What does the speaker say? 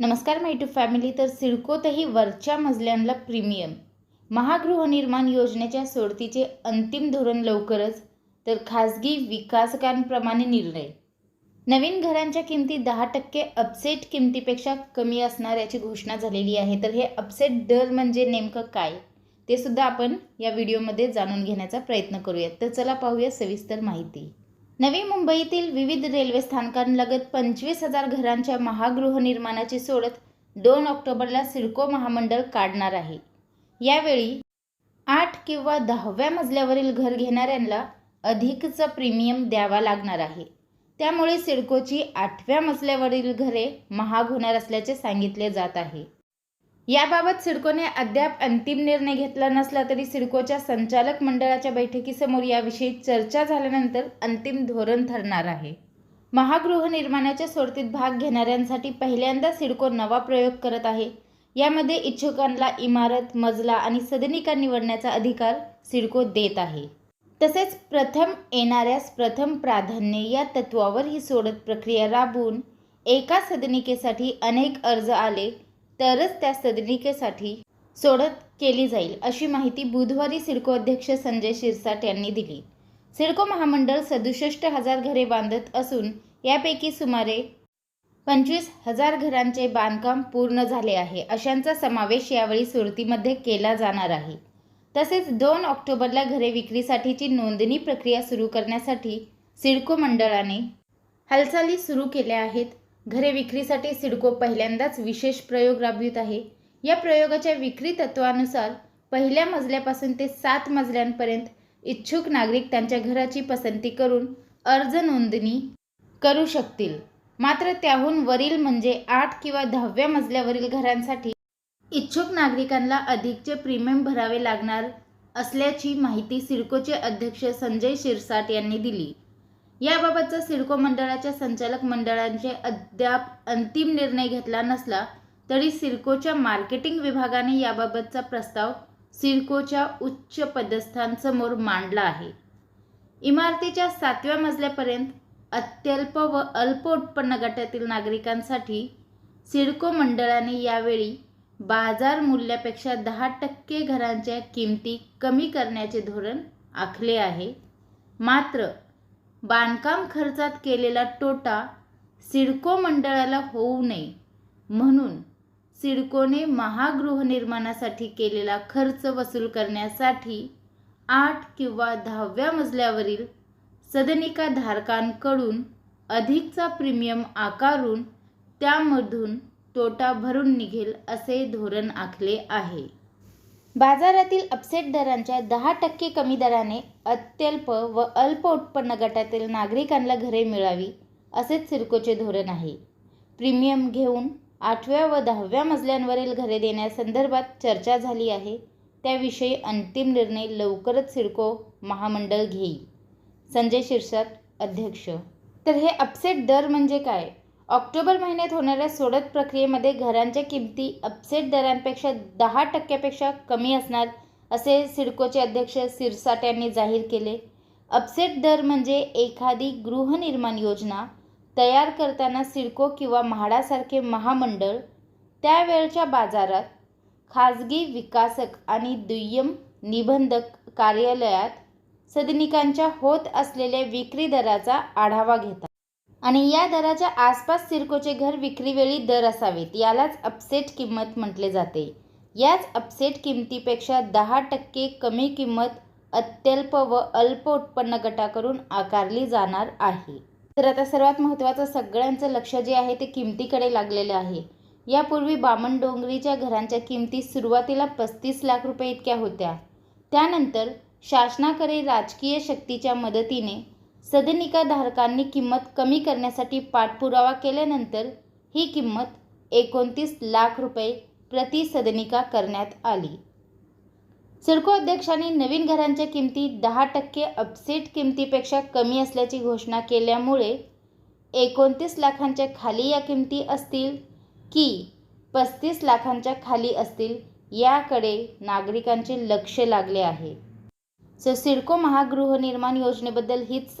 नमस्कार माय to family तर सिडकोतही वरच्या मजल्यांना प्रीमियम महागृहनिर्माण योजनेच्या सोडतीचे अंतिम धोरण लवकरच तर खाजगी विकासकांप्रमाणे निर्णय. नवीन घरांच्या किमती दहा टक्के अपसेट किमतीपेक्षा कमी असणार याची घोषणा झालेली आहे. तर हे अपसेट दर म्हणजे नेमकं काय? ते सुद्धा आपण या व्हिडिओमध्ये जाणून घेण्याचा प्रयत्न करूयात. तर चला पाहूया सविस्तर माहिती. नवी मुंबईतील विविध रेल्वे स्थानकांलगत पंचवीस हजार घरांच्या महागृहनिर्माणाची सोडत दोन ऑक्टोबरला सिडको महामंडळ काढणार आहे. यावेळी आठ किंवा दहाव्या मजल्यावरील घर घेणाऱ्यांना अधिकचा प्रीमियम द्यावा लागणार आहे. त्यामुळे सिडकोची आठव्या मजल्यावरील घरे महाग होणार असल्याचे सांगितले जात आहे. याबाबत सिडकोने अद्याप अंतिम निर्णय घेतला नसला तरी सिडकोच्या संचालक मंडळाच्या बैठकीसमोर याविषयी चर्चा झाल्यानंतर अंतिम धोरण ठरणार आहे. महागृहनिर्माणाच्या सोडतीत भाग घेणाऱ्यांसाठी पहिल्यांदा सिडको नवा प्रयोग करत आहे. यामध्ये इच्छुकांना इमारत मजला आणि सदनिका निवडण्याचा अधिकार सिडको देत आहे. तसेच प्रथम येणाऱ्यास प्रथम प्राधान्य या तत्वावर ही सोडत प्रक्रिया राबवून एका सदनिकेसाठी अनेक अर्ज आले तरच त्या सदनिकेसाठी सोडत केली जाईल अशी माहिती बुधवारी सिडको अध्यक्ष संजय शिरसाट यांनी दिली. सिडको महामंडळ सदुसष्ट हजार घरे बांधत असून यापैकी सुमारे पंचवीस हजार घरांचे बांधकाम पूर्ण झाले आहे. अशांचा समावेश यावेळी सुरतीमध्ये केला जाणार आहे. तसेच दोन ऑक्टोबरला घरे विक्रीसाठीची नोंदणी प्रक्रिया सुरू करण्यासाठी सिडको मंडळाने हालचाली सुरू केल्या आहेत. घरे विक्रीसाठी सिडको पहिल्यांदाच विशेष प्रयोग राबवित आहे. या प्रयोगाच्या विक्री तत्वानुसार पहिल्या मजल्यापासून ते सात मजल्यांपर्यंत इच्छुक नागरिक त्यांच्या घराची पसंती करून अर्ज नोंदणी करू शकतील. मात्र त्याहून वरील म्हणजे आठ किंवा दहाव्या मजल्यावरील घरांसाठी इच्छुक नागरिकांना अधिकचे प्रीमियम भरावे लागणार असल्याची माहिती सिडकोचे अध्यक्ष संजय शिरसाट यांनी दिली. याबाबतचा सिडको मंडळाच्या संचालक मंडळांचे अद्याप अंतिम निर्णय घेतला नसला तरी सिडकोच्या मार्केटिंग विभागाने याबाबतचा प्रस्ताव सिडकोच्या उच्च पदस्थांसमोर मांडला आहे. इमारतीच्या सातव्या मजल्यापर्यंत अत्यल्प व अल्प उत्पन्न गटातील नागरिकांसाठी सिडको मंडळाने यावेळी बाजार मूल्यापेक्षा दहा टक्के घरांच्या किमती कमी करण्याचे धोरण आखले आहे. मात्र बांधकाम खर्चात केलेला तोटा सिडको मंडळाला होऊ नये म्हणून सिडकोने महागृहनिर्माणासाठी केलेला खर्च वसूल करण्यासाठी आठ किंवा दहाव्या मजल्यावरील सदनिका धारकांकडून अधिकचा प्रीमियम आकारून त्यामधून तोटा भरून निघेल असे धोरण आखले आहे. बाजारातील अपसेट दरांच्या दहा टक्के कमी दराने अत्यल्प व अल्प उत्पन्न गटातील नागरिकांना घरे मिळावी असेच सिडकोचे धोरण आहे. प्रीमियम घेऊन आठव्या व दहाव्या मजल्यांवरील घरे देण्यासंदर्भात चर्चा झाली आहे. त्याविषयी अंतिम निर्णय लवकरच सिडको महामंडळ घेईल. संजय शिरसाट अध्यक्ष. तर हे अपसेट दर म्हणजे काय? ऑक्टोबर महिन्यात होणाऱ्या सोडत प्रक्रियेमध्ये घरांच्या किमती अपसेट दरांपेक्षा दहा टक्क्यापेक्षा कमी असणार असे सिडकोचे अध्यक्ष सिरसाट यांनी जाहीर केले. अपसेट दर म्हणजे एखादी गृहनिर्माण योजना तयार करताना सिडको किंवा म्हाडासारखे महामंडळ त्यावेळच्या बाजारात खाजगी विकासक आणि दुय्यम निबंधक कार्यालयात सदनिकांच्या होत असलेल्या विक्री दराचा आढावा घेतात. आणि या दराच्या आसपास सिरकोचे घर विक्रीवेळी दर असावेत यालाच अपसेट किंमत म्हटले जाते. याच अपसेट किमतीपेक्षा दहा टक्के कमी किंमत अत्यल्प व अल्प उत्पन्न गटाकडून आकारली जाणार आहे. तर आता सर्वात महत्त्वाचं सगळ्यांचं लक्ष जे आहे ते किमतीकडे लागलेलं आहे. यापूर्वी बामणडोंगरीच्या घरांच्या किमती सुरुवातीला पस्तीस लाख रुपये इतक्या होत्या. त्यानंतर शासनाकडे राजकीय शक्तीच्या मदतीने सदनिकाधारकांनी किंमत कमी करण्यासाठी पाठपुरावा केल्यानंतर ही किंमत एकोणतीस लाख रुपये प्रति सदनिका करण्यात आली. सिडको अध्यक्षांनी नवीन घरांच्या किमती दहा टक्के अपसेट किमतीपेक्षा कमी असल्याची घोषणा केल्यामुळे एकोणतीस लाखांच्या खाली या किमती असतील की पस्तीस लाखांच्या खाली असतील याकडे नागरिकांचे लक्ष लागले आहे. सो सिडको महागृहनिर्माण योजनेबद्दल हीच